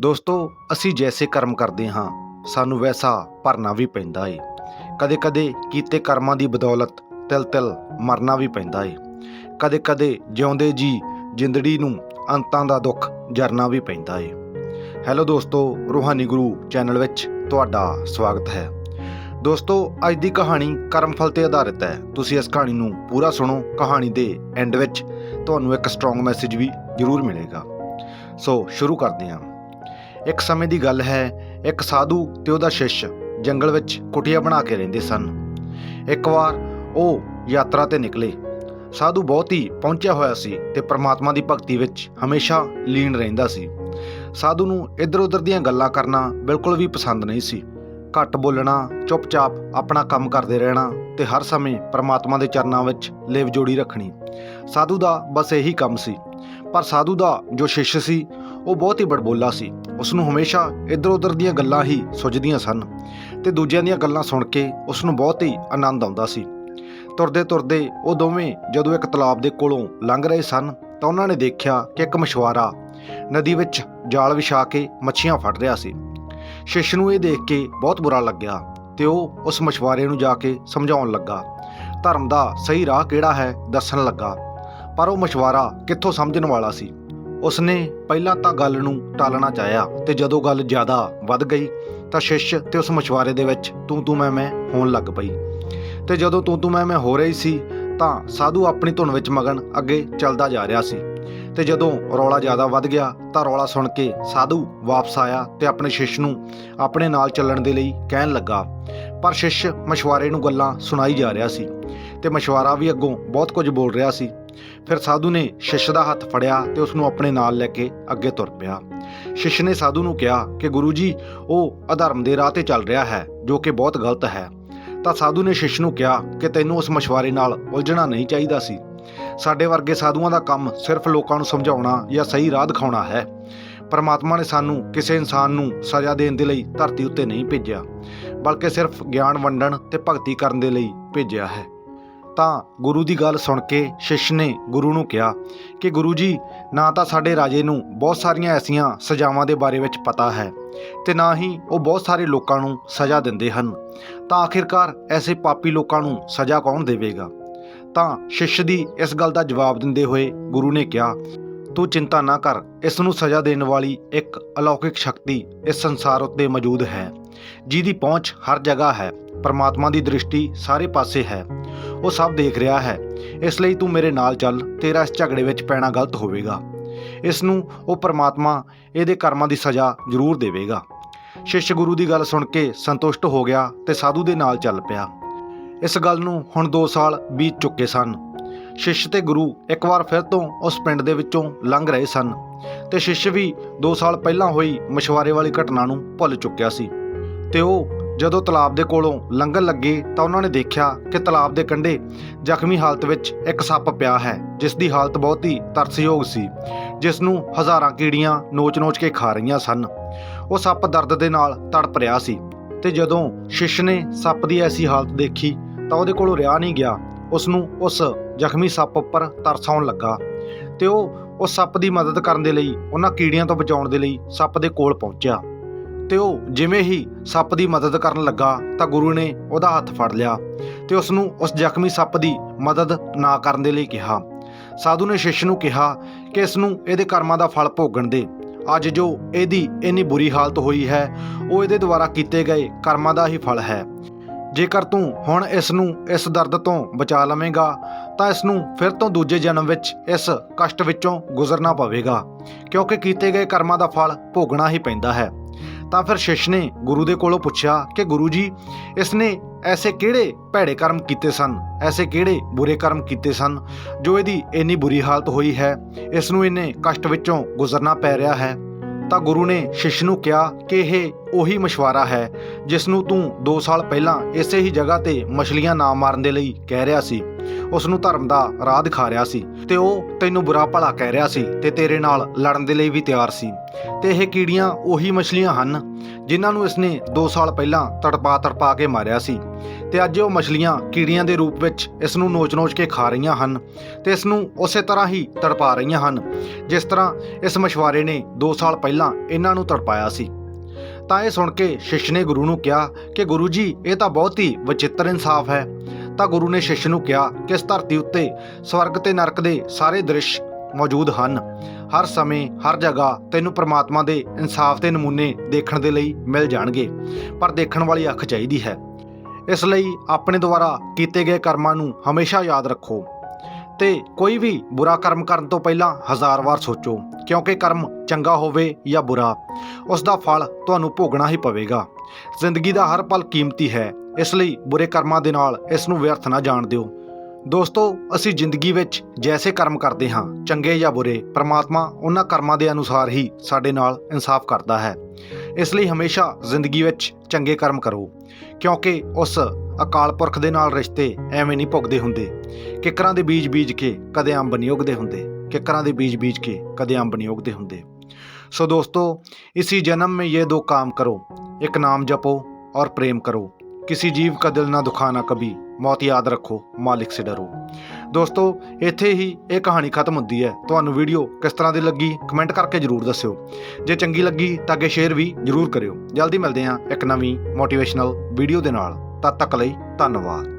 ਦੋਸਤੋ, ਅਸੀਂ ਜੈਸੇ ਕਰਮ ਕਰਦੇ ਹਾਂ, ਸਾਨੂੰ ਵੈਸਾ ਭਰਨਾ ਵੀ ਪੈਂਦਾ ਏ। ਕਦੇ-ਕਦੇ ਕੀਤੇ ਕਰਮਾਂ ਦੀ ਬਦੌਲਤ ਤਿਲ-ਤਿਲ ਮਰਨਾ ਵੀ ਪੈਂਦਾ ਏ। ਕਦੇ-ਕਦੇ ਜਿਉਂਦੇ ਜੀ ਜਿੰਦੜੀ ਨੂੰ ਅੰਤਾਂ ਦਾ ਦੁੱਖ ਜਰਨਾ ਵੀ ਪੈਂਦਾ ਏ। ਹੈਲੋ ਦੋਸਤੋ, ਰੂਹਾਨੀ ਗੁਰੂ ਚੈਨਲ ਵਿੱਚ ਤੁਹਾਡਾ ਸਵਾਗਤ ਹੈ। ਦੋਸਤੋ, ਅੱਜ ਦੀ ਕਹਾਣੀ ਕਰਮਫਲ ਤੇ ਆਧਾਰਿਤ ਹੈ। ਤੁਸੀਂ ਇਸ ਕਹਾਣੀ ਨੂੰ ਪੂਰਾ ਸੁਣੋ। ਕਹਾਣੀ ਦੇ ਐਂਡ ਵਿੱਚ ਤੁਹਾਨੂੰ ਇੱਕ ਸਟਰੋਂਗ ਮੈਸੇਜ ਵੀ ਜ਼ਰੂਰ ਮਿਲੇਗਾ। ਸੋ, ਸ਼ੁਰੂ ਕਰਦੇ ਹਾਂ। ਇੱਕ ਸਮੇਂ ਦੀ ਗੱਲ ਹੈ, ਇੱਕ ਸਾਧੂ ਤੇ ਉਹਦਾ ਸ਼ਿਸ਼ ਜੰਗਲ ਵਿੱਚ ਕੁਟੀਆ ਬਣਾ ਕੇ ਰਹਿੰਦੇ ਸਨ। ਇੱਕ ਵਾਰ ਉਹ ਯਾਤਰਾ ਤੇ ਨਿਕਲੇ। ਸਾਧੂ ਬਹੁਤ ਹੀ ਪਹੁੰਚਿਆ ਹੋਇਆ ਸੀ ਤੇ ਪ੍ਰਮਾਤਮਾ ਦੀ ਭਗਤੀ ਵਿੱਚ ਹਮੇਸ਼ਾ ਲੀਨ ਰਹਿੰਦਾ ਸੀ। ਸਾਧੂ ਨੂੰ ਇੱਧਰ-ਉੱਧਰ ਦੀਆਂ ਗੱਲਾਂ ਕਰਨਾ ਬਿਲਕੁਲ ਵੀ ਪਸੰਦ ਨਹੀਂ ਸੀ। ਘੱਟ ਬੋਲਣਾ, ਚੁੱਪਚਾਪ ਆਪਣਾ ਕੰਮ ਕਰਦੇ ਰਹਿਣਾ ਤੇ ਹਰ ਸਮੇਂ ਪ੍ਰਮਾਤਮਾ ਦੇ ਚਰਨਾਂ ਵਿੱਚ ਲੇਵ ਜੋੜੀ ਰੱਖਣੀ, ਸਾਧੂ ਦਾ ਬਸ ਇਹੀ ਕੰਮ ਸੀ। ਪਰ ਸਾਧੂ ਦਾ ਜੋ ਸ਼ਿਸ਼ ਸੀ, ਉਹ ਬਹੁਤ ਹੀ ਬੜਬੋਲਾ ਸੀ। ਉਸ ਨੂੰ ਹਮੇਸ਼ਾ ਇੱਧਰ-ਉੱਧਰ ਦੀਆਂ ਗੱਲਾਂ ਹੀ ਸੁੱਝਦੀਆਂ ਸਨ ਤੇ ਦੂਜਿਆਂ ਦੀਆਂ ਗੱਲਾਂ ਸੁਣ ਕੇ ਉਸ ਨੂੰ ਬਹੁਤ ਹੀ ਆਨੰਦ ਆਉਂਦਾ ਸੀ। ਤੁਰਦੇ ਤੁਰਦੇ ਉਹ ਦੋਵੇਂ ਜਦੋਂ ਇੱਕ ਤਲਾਬ ਦੇ ਕੋਲੋਂ ਲੰਘ ਰਹੇ ਸਨ ਤਾਂ ਉਹਨਾਂ ਨੇ ਦੇਖਿਆ ਕਿ ਇੱਕ ਮਛੁਆਰਾ ਨਦੀ ਵਿੱਚ ਜਾਲ ਵਿਛਾ ਕੇ ਮੱਛੀਆਂ ਫੜ ਰਿਹਾ ਸੀ। ਸ਼ਿਸ਼ ਨੂੰ ਇਹ ਦੇਖ ਕੇ ਬਹੁਤ ਬੁਰਾ ਲੱਗਿਆ ਤੇ ਉਹ ਉਸ ਮਛੁਆਰੇ ਨੂੰ ਜਾ ਕੇ ਸਮਝਾਉਣ ਲੱਗਾ, ਧਰਮ ਦਾ ਸਹੀ ਰਾਹ ਕਿਹੜਾ ਹੈ? ਦੱਸਣ ਲੱਗਾ। ਪਰ ਉਹ ਮਛੁਆਰਾ ਕਿੱਥੋਂ ਸਮਝਣ ਵਾਲਾ ਸੀ? ਉਸਨੇ ਪਹਿਲਾਂ ਤਾਂ ਗੱਲ ਨੂੰ ਟਾਲਣਾ ਚਾਹਿਆ ਤੇ ਜਦੋਂ ਗੱਲ ਜ਼ਿਆਦਾ ਵੱਧ ਗਈ ਤਾਂ ਸ਼ਿਸ਼ ਤੇ ਉਸ ਮਛੁਆਰੇ ਦੇ ਵਿੱਚ ਤੂੰ ਤੂੰ ਮੈਂ ਮੈਂ ਹੋਣ ਲੱਗ ਪਈ। ਤੇ ਜਦੋਂ ਤੂੰ ਤੂੰ ਮੈਂ ਮੈਂ ਹੋ ਰਹੀ ਸੀ ਤਾਂ ਸਾਧੂ ਆਪਣੀ ਧੁਨ ਵਿੱਚ ਮਗਨ ਅੱਗੇ ਚੱਲਦਾ ਜਾ ਰਿਹਾ ਸੀ। ਤੇ ਜਦੋਂ ਰੌਲਾ ਜ਼ਿਆਦਾ ਵੱਧ ਗਿਆ ਤਾਂ ਰੌਲਾ ਸੁਣ ਕੇ ਸਾਧੂ ਵਾਪਸ ਆਇਆ ਤੇ ਆਪਣੇ ਸ਼ਿਸ਼ ਨੂੰ ਆਪਣੇ ਨਾਲ ਚੱਲਣ ਦੇ ਲਈ ਕਹਿਣ ਲੱਗਾ। ਪਰ ਸ਼ਿਸ਼ ਮਛੁਆਰੇ ਨੂੰ ਗੱਲਾਂ ਸੁਣਾਈ ਜਾ ਰਿਹਾ ਸੀ ਤੇ ਮਛੁਆਰਾ ਵੀ ਅੱਗੋਂ ਬਹੁਤ ਕੁਝ ਬੋਲ ਰਿਹਾ ਸੀ। ਫਿਰ ਸਾਧੂ ਨੇ ਸ਼ਿਸ਼ ਦਾ ਹੱਥ ਫੜਿਆ ਤੇ ਉਸ ਨੂੰ ਆਪਣੇ ਨਾਲ ਲੈ ਕੇ ਅੱਗੇ ਤੁਰ ਪਿਆ। ਸ਼ਿਸ਼ ਨੇ ਸਾਧੂ ਨੂੰ ਕਿਹਾ ਕਿ ਗੁਰੂ ਜੀ, ਉਹ ਅਧਰਮ ਦੇ ਰਾਹ ਤੇ ਚੱਲ ਰਿਹਾ ਹੈ, ਜੋ ਕਿ ਬਹੁਤ ਗਲਤ ਹੈ। ਤਾਂ ਸਾਧੂ ਨੇ ਸ਼ਿਸ਼ ਨੂੰ ਕਿਹਾ ਕਿ ਤੈਨੂੰ ਉਸ ਮਛੁਆਰੇ ਨਾਲ ਉਲਝਣਾ ਨਹੀਂ ਚਾਹੀਦਾ ਸੀ। ਸਾਡੇ ਵਰਗੇ ਸਾਧੂਆਂ ਦਾ ਕੰਮ ਸਿਰਫ ਲੋਕਾਂ ਨੂੰ ਸਮਝਾਉਣਾ ਜਾਂ ਸਹੀ ਰਾਹ ਦਿਖਾਉਣਾ ਹੈ। ਪਰਮਾਤਮਾ ਨੇ ਸਾਨੂੰ ਕਿਸੇ ਇਨਸਾਨ ਨੂੰ ਸਜ਼ਾ ਦੇਣ ਦੇ ਲਈ ਧਰਤੀ ਉੱਤੇ ਨਹੀਂ ਭੇਜਿਆ, ਬਲਕਿ ਸਿਰਫ ਗਿਆਨ ਵੰਡਣ ਤੇ ਭਗਤੀ ਕਰਨ ਦੇ ਲਈ ਭੇਜਿਆ ਹੈ। ਤਾਂ ਗੁਰੂ ਦੀ ਗੱਲ ਸੁਣ ਕੇ ਸ਼ਿਸ਼ ਨੇ ਗੁਰੂ ਨੂੰ ਕਿਹਾ ਕਿ ਗੁਰੂ ਜੀ, ਨਾ ਤਾਂ ਸਾਡੇ ਰਾਜੇ ਨੂੰ ਬਹੁਤ ਸਾਰੀਆਂ ਐਸੀਆਂ ਸਜ਼ਾਵਾਂ ਦੇ ਬਾਰੇ ਵਿੱਚ ਪਤਾ ਹੈ ਤੇ ਨਾ ਹੀ ਉਹ ਬਹੁਤ ਸਾਰੇ ਲੋਕਾਂ ਨੂੰ ਸਜ਼ਾ ਦਿੰਦੇ ਹਨ। ਤਾਂ ਆਖਿਰਕਾਰ ਐਸੇ ਪਾਪੀ ਲੋਕਾਂ ਨੂੰ ਸਜ਼ਾ ਕੌਣ ਦੇਵੇਗਾ? ਤਾਂ ਸ਼ਿਸ਼ ਦੀ ਇਸ ਗੱਲ ਦਾ ਜਵਾਬ ਦਿੰਦੇ ਹੋਏ ਗੁਰੂ ਨੇ ਕਿਹਾ, ਤੂੰ ਚਿੰਤਾ ਨਾ ਕਰ, ਇਸ ਨੂੰ ਸਜ਼ਾ ਦੇਣ ਵਾਲੀ ਇੱਕ ਅਲੌਕਿਕ ਸ਼ਕਤੀ ਇਸ ਸੰਸਾਰ ਉੱਤੇ ਮੌਜੂਦ ਹੈ, ਜਿਹਦੀ ਪਹੁੰਚ ਹਰ ਜਗ੍ਹਾ ਹੈ, ਪਰਮਾਤਮਾ ਦੀ ਦ੍ਰਿਸ਼ਟੀ ਸਾਰੇ ਪਾਸੇ ਹੈ। ਉਹ ਸਭ ਦੇਖ ਰਿਹਾ ਹੈ। ਇਸ ਲਈ ਤੂੰ ਮੇਰੇ ਨਾਲ ਚੱਲ, ਤੇਰਾ ਇਸ ਝਗੜੇ ਵਿੱਚ ਪੈਣਾ ਗਲਤ ਹੋਵੇਗਾ। ਇਸ ਨੂੰ ਉਹ ਪਰਮਾਤਮਾ ਇਹਦੇ ਕਰਮਾਂ ਦੀ ਸਜ਼ਾ ਜ਼ਰੂਰ ਦੇਵੇਗਾ। ਸ਼ਿਸ਼ ਗੁਰੂ ਦੀ ਗੱਲ ਸੁਣ ਕੇ ਸੰਤੁਸ਼ਟ ਹੋ ਗਿਆ ਤੇ ਸਾਧੂ ਦੇ ਨਾਲ ਚੱਲ ਪਿਆ। ਇਸ ਗੱਲ ਨੂੰ ਹੁਣ 2 ਸਾਲ ਬੀਤ ਚੁੱਕੇ ਸਨ। ਸ਼ਿਸ਼ ਤੇ ਗੁਰੂ ਇੱਕ ਵਾਰ ਫਿਰ ਤੋਂ ਉਸ ਪਿੰਡ ਦੇ ਵਿੱਚੋਂ ਲੰਘ ਰਹੇ ਸਨ ਤੇ ਸ਼ਿਸ਼ ਵੀ 2 ਸਾਲ ਪਹਿਲਾਂ ਹੋਈ ਮਛਵਾਰੇ ਵਾਲੀ ਘਟਨਾ ਨੂੰ ਭੁੱਲ ਚੁੱਕਿਆ ਸੀ। ਤੇ ਉਹ ਜਦੋਂ ਤਲਾਬ ਦੇ ਕੋਲੋਂ ਲੰਘਣ ਲੱਗੇ ਤਾਂ ਉਹਨਾਂ ਨੇ ਦੇਖਿਆ ਕਿ ਤਲਾਬ ਦੇ ਕੰਢੇ ਜ਼ਖਮੀ ਹਾਲਤ ਵਿੱਚ ਇੱਕ ਸੱਪ ਪਿਆ ਹੈ, ਜਿਸ ਦੀ ਹਾਲਤ ਬਹੁਤ ਹੀ ਤਰਸਯੋਗ ਸੀ, ਜਿਸ ਨੂੰ ਹਜ਼ਾਰਾਂ ਕੀੜੀਆਂ ਨੋਚ-ਨੋਚ ਕੇ ਖਾ ਰਹੀਆਂ ਸਨ। ਉਹ ਸੱਪ ਦਰਦ ਦੇ ਨਾਲ ਤੜਪ ਰਿਹਾ ਸੀ ਤੇ ਜਦੋਂ ਸ਼ਿਸ਼ ਨੇ ਸੱਪ ਦੀ ਐਸੀ ਹਾਲਤ ਦੇਖੀ ਤਾਂ ਉਹਦੇ ਕੋਲੋਂ ਰਿਹਾ ਨਹੀਂ ਗਿਆ। ਉਸ ਨੂੰ ਉਸ ਜ਼ਖਮੀ ਸੱਪ ਉੱਪਰ ਤਰਸ ਆਉਣ ਲੱਗਾ ਤੇ ਉਹ ਉਸ ਸੱਪ ਦੀ ਮਦਦ ਕਰਨ ਦੇ ਲਈ, ਉਹਨਾਂ ਕੀੜੀਆਂ ਤੋਂ ਬਚਾਉਣ ਦੇ ਲਈ ਸੱਪ ਦੇ ਕੋਲ ਪਹੁੰਚਿਆ। ਤੇ ਉਹ ਜਿਵੇਂ ਹੀ ਸੱਪ ਦੀ ਮਦਦ ਕਰਨ ਲੱਗਾ ਤਾਂ ਗੁਰੂ ਨੇ ਉਹਦਾ ਹੱਥ ਫੜ ਲਿਆ ਤੇ ਉਸ ਨੂੰ ਉਸ ਜ਼ਖਮੀ ਸੱਪ ਦੀ ਮਦਦ ਨਾ ਕਰਨ ਦੇ ਲਈ ਕਿਹਾ। ਸਾਧੂ ਨੇ ਸ਼ਿਸ਼ ਨੂੰ ਕਿਹਾ ਕਿ ਇਸ ਨੂੰ ਇਹਦੇ ਕਰਮਾਂ ਦਾ ਫਲ ਭੋਗਣ ਦੇ। ਅੱਜ ਜੋ ਇਹਦੀ ਇੰਨੀ ਬੁਰੀ ਹਾਲਤ ਹੋਈ ਹੈ, ਉਹ ਇਹਦੇ ਦੁਆਰਾ ਕੀਤੇ ਗਏ ਕਰਮਾਂ ਦਾ ਹੀ ਫਲ ਹੈ। ਜੇਕਰ ਤੂੰ ਹੁਣ ਇਸ ਨੂੰ ਇਸ ਦਰਦ ਤੋਂ ਬਚਾ ਲਵੇਂਗਾ, ਤਾਂ ਇਸ ਨੂੰ ਫਿਰ ਤੋਂ ਦੂਜੇ ਜਨਮ ਵਿੱਚ ਇਸ ਕਸ਼ਟ ਵਿੱਚੋਂ ਗੁਜ਼ਰਨਾ ਪਵੇਗਾ, ਕਿਉਂਕਿ ਕੀਤੇ ਗਏ ਕਰਮਾਂ ਦਾ ਫਲ ਭੋਗਣਾ ਹੀ ਪੈਂਦਾ ਹੈ। ਤਾਂ ਫਿਰ ਸ਼ਿਸ਼ ਨੇ ਗੁਰੂ ਦੇ ਕੋਲੋਂ ਪੁੱਛਿਆ ਕਿ ਗੁਰੂ ਜੀ ਇਸ ਨੇ ਐਸੇ ਕਿਹੜੇ ਭੈੜੇ ਕਰਮ ਕੀਤੇ ਸਨ? ਐਸੇ ਕਿਹੜੇ ਬੁਰੇ ਕਰਮ ਕੀਤੇ ਸਨ ਜੋ ਇਹਦੀ ਇੰਨੀ ਬੁਰੀ ਹਾਲਤ ਹੋਈ ਹੈ? ਇਸ ਨੂੰ ਇਹਨੇ ਕਸ਼ਟ ਵਿੱਚੋਂ ਗੁਜ਼ਰਨਾ ਪੈ ਰਿਹਾ ਹੈ। ਤਾਂ ਗੁਰੂ ਨੇ ਸ਼ਿਸ਼ ਨੂੰ ਕਿਹਾ ਕਿ ਇਹ ਉਹੀ ਮਸ਼ਵਰਾ ਹੈ ਜਿਸ ਨੂੰ ਤੂੰ 2 ਸਾਲ ਪਹਿਲਾਂ ਇਸੇ ਹੀ ਜਗ੍ਹਾ ਤੇ ਮਛਲੀਆਂ ਨਾ ਮਾਰਨ ਦੇ ਲਈ ਕਹਿ ਰਿਹਾ ਸੀ। ਉਸ ਨੂੰ ਧਰਮ ਦਾ ਰਾਹ ਦਿਖਾ ਰਿਹਾ ਸੀ ਤੇ ਉਹ ਤੈਨੂੰ ਬੁਰਾ ਭਲਾ ਕਹਿ ਰਿਹਾ ਸੀ ਤੇ ਤੇਰੇ ਨਾਲ ਲੜਨ ਦੇ ਲਈ ਵੀ ਤਿਆਰ ਸੀ। ਤੇ ਇਹ ਕੀੜੀਆਂ ਉਹੀ ਮਛਲੀਆਂ ਹਨ ਜਿਨ੍ਹਾਂ ਨੂੰ ਇਸਨੇ 2 ਸਾਲ ਪਹਿਲਾਂ ਤੜਪਾ ਤੜਪਾ ਕੇ ਮਾਰਿਆ ਸੀ। ਤੇ ਅੱਜ ਉਹ ਮਛਲੀਆਂ ਕੀੜੀਆਂ ਦੇ ਰੂਪ ਵਿੱਚ ਇਸ ਨੂੰ ਨੋਚ-ਨੋਚ ਕੇ ਖਾ ਰਹੀਆਂ ਹਨ ਤੇ ਇਸ ਨੂੰ ਉਸੇ ਤਰ੍ਹਾਂ ਹੀ ਤੜਪਾ ਰਹੀਆਂ ਹਨ ਜਿਸ ਤਰ੍ਹਾਂ ਇਸ ਮਛਵਾਰੇ ਨੇ 2 ਸਾਲ ਪਹਿਲਾਂ ਇਹਨਾਂ ਨੂੰ ਤੜਪਾਇਆ ਸੀ। ਤਾਂ ਇਹ ਸੁਣ ਕੇ ਸ਼ਿਸ਼ ਨੇ ਗੁਰੂ ਨੂੰ ਕਿਹਾ ਕਿ ਗੁਰੂ ਜੀ, ਇਹ ਤਾਂ ਬਹੁਤ ਹੀ ਵਿਚਿੱਤਰ ਇਨਸਾਫ ਹੈ। ਤਾਂ ਗੁਰੂ ਨੇ ਸ਼ਿਸ਼ ਨੂੰ ਕਿਹਾ ਕਿ ਇਸ ਧਰਤੀ ਉੱਤੇ ਸਵਰਗ ਤੇ ਨਰਕ ਦੇ ਸਾਰੇ ਦ੍ਰਿਸ਼ ਮੌਜੂਦ ਹਨ। ਹਰ ਸਮੇਂ, ਹਰ ਜਗ੍ਹਾ ਤੈਨੂੰ ਪ੍ਰਮਾਤਮਾ ਦੇ ਇਨਸਾਫ ਦੇ ਨਮੂਨੇ ਦੇਖਣ ਦੇ ਲਈ ਮਿਲ ਜਾਣਗੇ, ਪਰ ਦੇਖਣ ਵਾਲੀ ਅੱਖ ਚਾਹੀਦੀ ਹੈ। ਇਸ ਲਈ ਆਪਣੇ ਦੁਆਰਾ ਕੀਤੇ ਗਏ ਕਰਮਾਂ ਨੂੰ ਹਮੇਸ਼ਾ ਯਾਦ ਰੱਖੋ ਤੇ ਕੋਈ ਵੀ ਬੁਰਾ ਕਰਮ ਕਰਨ ਤੋਂ ਪਹਿਲਾਂ ਹਜ਼ਾਰ ਵਾਰ ਸੋਚੋ, ਕਿਉਂਕਿ ਕਰਮ ਚੰਗਾ ਹੋਵੇ ਜਾਂ ਬੁਰਾ, ਉਸ ਦਾ ਫਲ ਤੁਹਾਨੂੰ ਭੋਗਣਾ ਹੀ ਪਵੇਗਾ। ਜ਼ਿੰਦਗੀ ਦਾ ਹਰ ਪਲ ਕੀਮਤੀ ਹੈ ਇਸ ਲਈ ਬੁਰੇ ਕਰਮਾਂ ਦੇ ਨਾਲ ਇਸ ਨੂੰ ਵਿਅਰਥ ਨਾ ਜਾਣ ਦਿਓ। ਦੋਸਤੋ, ਅਸੀਂ ਜ਼ਿੰਦਗੀ ਵਿੱਚ ਜੈਸੇ ਕਰਮ ਕਰਦੇ ਹਾਂ, ਚੰਗੇ ਜਾਂ ਬੁਰੇ, ਪ੍ਰਮਾਤਮਾ ਉਹਨਾਂ ਕਰਮਾਂ ਦੇ ਅਨੁਸਾਰ ਹੀ ਸਾਡੇ ਨਾਲ ਇਨਸਾਫ ਕਰਦਾ ਹੈ। ਇਸ ਲਈ ਹਮੇਸ਼ਾ ਜ਼ਿੰਦਗੀ ਵਿੱਚ ਚੰਗੇ ਕਰਮ ਕਰੋ, ਕਿਉਂਕਿ ਉਸ ਅਕਾਲ ਪੁਰਖ ਦੇ ਨਾਲ ਰਿਸ਼ਤੇ ਐਵੇਂ ਨਹੀਂ ਪੁੱਗਦੇ ਹੁੰਦੇ। ਕਿਕਰਾਂ ਦੇ ਬੀਜ ਬੀਜ ਕੇ ਕਦੇ ਅੰਬ ਨਹੀਂ ਉਗਦੇ ਹੁੰਦੇ, ਕਿਕਰਾਂ ਦੇ ਬੀਜ ਬੀਜ ਕੇ ਕਦੇ ਅੰਬ ਨਹੀਂ ਉਗਦੇ ਹੁੰਦੇ। ਸੋ ਦੋਸਤੋ, ਇਸੀ ਜਨਮ ਮੇ ਇਹ ਦੋ ਕੰਮ ਕਰੋ, ਇੱਕ ਨਾਮ ਜਪੋ ਔਰ ਪ੍ਰੇਮ ਕਰੋ। किसी जीव का दिल ना दुखाना कभी ਮੌਤ ਯਾਦ ਰੱਖੋ ਮਾਲਿਕ ਸੇ ਡਰੋ ਦੋਸਤੋ ਇੱਥੇ ਹੀ ਇਹ ਕਹਾਣੀ ਖਤਮ ਹੁੰਦੀ ਹੈ ਤੁਹਾਨੂੰ ਵੀਡੀਓ ਕਿਸ ਤਰ੍ਹਾਂ ਦੀ ਲੱਗੀ ਕਮੈਂਟ ਕਰਕੇ ਜਰੂਰ ਦੱਸਿਓ ਜੇ ਚੰਗੀ ਲੱਗੀ ਤਾਂ ਅੱਗੇ ਸ਼ੇਅਰ ਵੀ ਜਰੂਰ ਕਰਿਓ ਜਲਦੀ ਮਿਲਦੇ ਹਾਂ ਇੱਕ ਨਵੀਂ ਮੋਟੀਵੇਸ਼ਨਲ ਵੀਡੀਓ ਦੇ ਨਾਲ ਤਦ ਤੱਕ ਲਈ ਧੰਨਵਾਦ